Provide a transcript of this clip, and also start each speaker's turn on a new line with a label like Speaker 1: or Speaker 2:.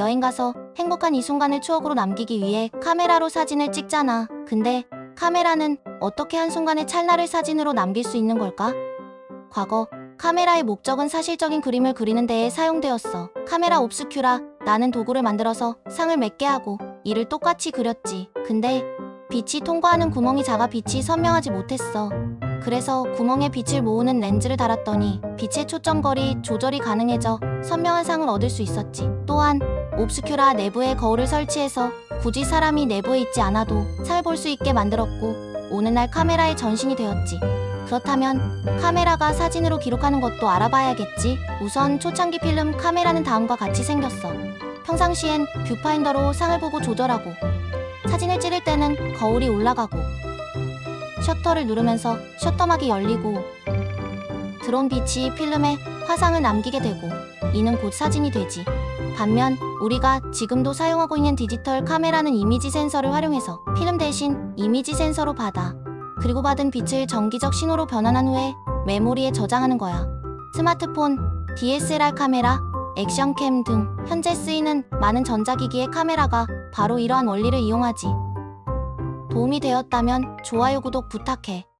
Speaker 1: 여행 가서 행복한 이 순간을 추억으로 남기기 위해 카메라로 사진을 찍잖아. 근데 카메라는 어떻게 한순간의 찰나를 사진으로 남길 수 있는 걸까? 과거 카메라의 목적은 사실적인 그림을 그리는 데에 사용되었어. 카메라 옵스큐라 나는 도구를 만들어서 상을 맺게 하고 이를 똑같이 그렸지. 근데 빛이 통과하는 구멍이 작아 빛이 선명하지 못했어. 그래서 구멍에 빛을 모으는 렌즈를 달았더니 빛의 초점 거리 조절이 가능해져 선명한 상을 얻을 수 있었지. 또한 옵스큐라 내부에 거울을 설치해서 굳이 사람이 내부에 있지 않아도 상을 볼수 있게 만들었고 오늘날 카메라의 전신이 되었지. 그렇다면 카메라가 사진으로 기록하는 것도 알아봐야겠지. 우선 초창기 필름 카메라는 다음과 같이 생겼어. 평상시엔 뷰파인더로 상을 보고 조절하고 사진을 찍을 때는 거울이 올라가고 셔터를 누르면서 셔터막이 열리고 들어온 빛이 필름에 화상을 남기게 되고 이는 곧 사진이 되지. 반면 우리가 지금도 사용하고 있는 디지털 카메라는 이미지 센서를 활용해서 필름 대신 이미지 센서로 받아 그리고 받은 빛을 전기적 신호로 변환한 후에 메모리에 저장하는 거야. 스마트폰, DSLR 카메라, 액션캠 등 현재 쓰이는 많은 전자기기의 카메라가 바로 이러한 원리를 이용하지. 도움이 되었다면 좋아요, 구독 부탁해.